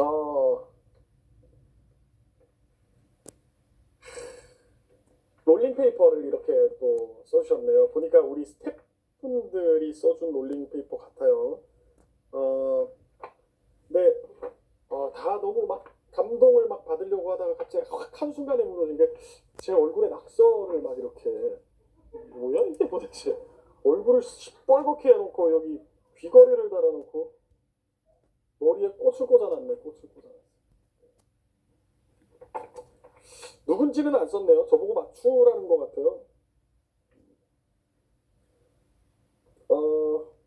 어, 롤링페이퍼를 이렇게 또 써주셨네요. 보니까 우리 스태프분들이 써준 롤링페이퍼 같아요. 어, 네, 어, 다 너무 막 감동을 막 받으려고 하다가 갑자기 확 한순간에 무너진 게 제 얼굴에 낙서를 막 이렇게. 뭐야 이게 도대체? 얼굴을 시뻘겋게 해놓고 여기 귀걸이를 달아놓고 머리에 꽃을 꽂아놨네 꽃을 꽂아놨어 누군지는 안 썼네요 저보고 맞추라는 것 같아요 어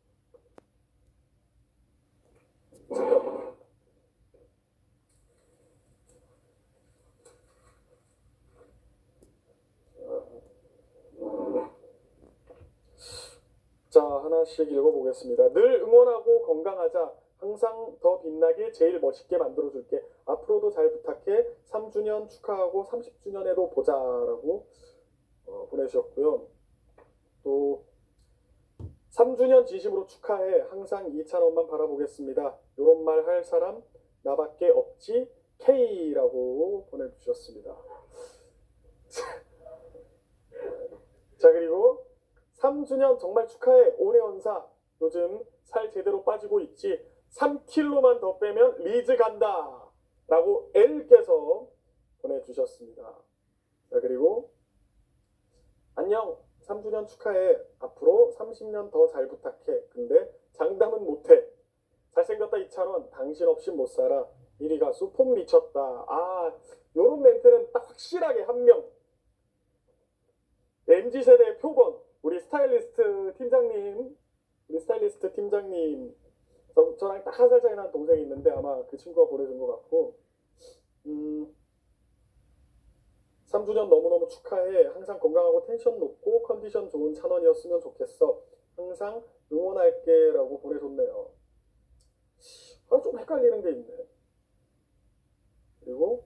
자, 하나씩 읽어보겠습니다. 늘 응원하고 건강하자. 항상 더 빛나게 제일 멋있게 만들어줄게. 앞으로도 잘 부탁해. 3주년 축하하고 30주년에도 보자라고 어, 보내주셨고요. 또 3주년 진심으로 축하해. 항상 이찬원만 바라보겠습니다. 요런 말 할 사람 나밖에 없지. K라고 보내주셨습니다. 자 그리고 3주년 정말 축하해 오래원사 요즘 살 제대로 빠지고 있지 3kg만 더 빼면 리즈 간다. 라고 L께서 보내주셨습니다. 자 그리고 안녕. 3주년 축하해. 앞으로 30년 더 잘 부탁해. 근데 장담은 못해. 잘생겼다 이찬원. 당신 없이 못 살아. 이리 가수 폼 미쳤다. 아 요런 멘트는 딱 확실하게 한 명. MZ세대의 표본. 우리 스타일리스트 팀장님. 우리 스타일리스트 팀장님 저, 저랑 딱 한 살 차이 나는 동생이 있는데 아마 그 친구가 보내준 것 같고 음 3주년 너무너무 축하해. 항상 건강하고 텐션 높고 컨디션 좋은 찬원이었으면 좋겠어. 항상 응원할게 라고 보내줬네요. 아, 좀 헷갈리는 게 있네. 그리고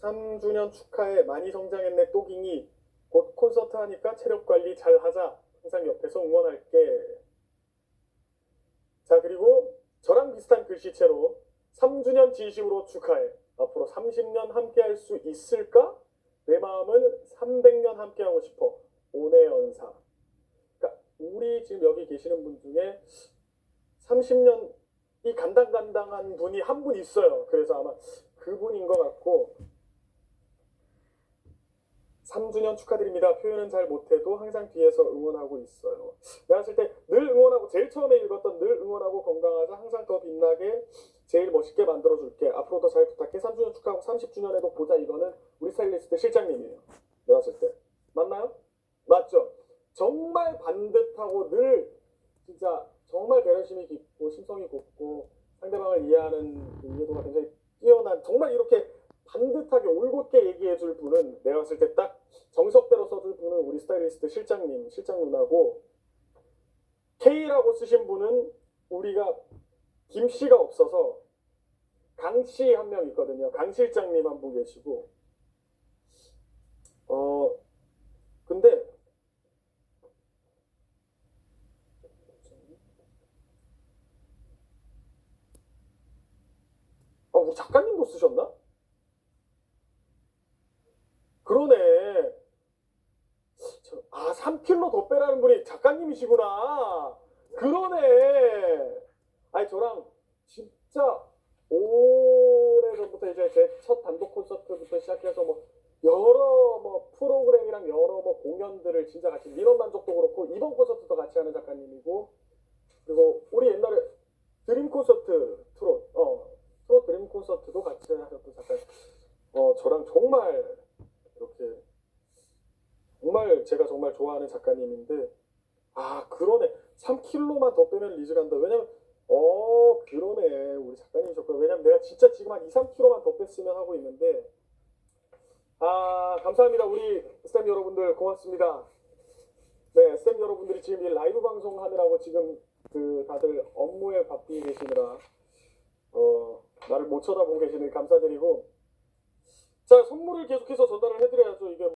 3주년 축하해. 많이 성장했네 또깅이. 곧 콘서트 하니까 체력 관리 잘 하자. 항상 옆에서 응원할게. 자, 그리고 저랑 비슷한 글씨체로 3주년 진심으로 축하해. 앞으로 30년 함께 할 수 있을까? 내 마음은 300년 함께 하고 싶어. 오내연사. 그러니까 우리 지금 여기 계시는 분 중에 30년이 간당간당한 분이 한 분 있어요. 그래서 아마 그분인 것 같고 3주년 축하드립니다. 표현은 잘 못해도 항상 뒤에서 응원하고 있어요. 내가 봤을 때 늘 응원하고 제일 처음에 읽었던 늘 응원하고 건강하자 항상 더 빛나게 제일 멋있게 만들어줄게. 앞으로도 잘 부탁해. 3주년 축하하고 30주년에도 보자. 이거는 우리 스타일리스트 실장님이에요. 내가 봤을 때 맞나요? 맞죠? 정말 반듯하고 늘 진짜 정말 배려심이 깊고 심성이 곱고 상대방을 이해하는 그 이해도가 굉장히 뛰어난 정말 이렇게 반듯하게 올곧게 얘기해 줄 분은 내가 봤을 때 딱 정석대로 써줄 분은 우리 스타일리스트 실장님, 실장 누나고 K라고 쓰신 분은 우리가 김 씨가 없어서 강 씨 한 명 있거든요. 강 실장님 한 분 계시고 어 근데 아 우리 작가님도 쓰셨나? 그러네. 저- 아, 3kg 더 빼라는 분이 작가님이시구나. 그러네. 아니, 저랑 진짜 오래전부터 이제 제 첫 단독 콘서트부터 시작해서 뭐 여러 뭐 프로그램이랑 여러 뭐 공연들을 진짜 같이 민원 만족도 그렇고 이번 콘서트도 같이 하는 작가님이고 그리고 우리 옛날에 드림 콘서트 트롯 어 트롯 드림 콘서트도 같이 하셨던 작가님 어 저랑 정말 이렇게 정말 제가 정말 좋아하는 작가님인데 아 그러네. 3kg만 더 빼면 리즈 간다. 왜냐면 어 그러네. 우리 작가님이셨구나. 왜냐면 내가 진짜 지금 한 2, 3kg만 더 뺐으면 하고 있는데. 아 감사합니다. 우리 스탬 여러분들 고맙습니다. 네 스탬 여러분들이 지금 이 라이브 방송 하느라고 지금 그 다들 업무에 바쁘게 계시느라 어 나를 못 쳐다보고 계시는 감사드리고. 자 선물을 계속해서 전달을 해드려야죠. 이게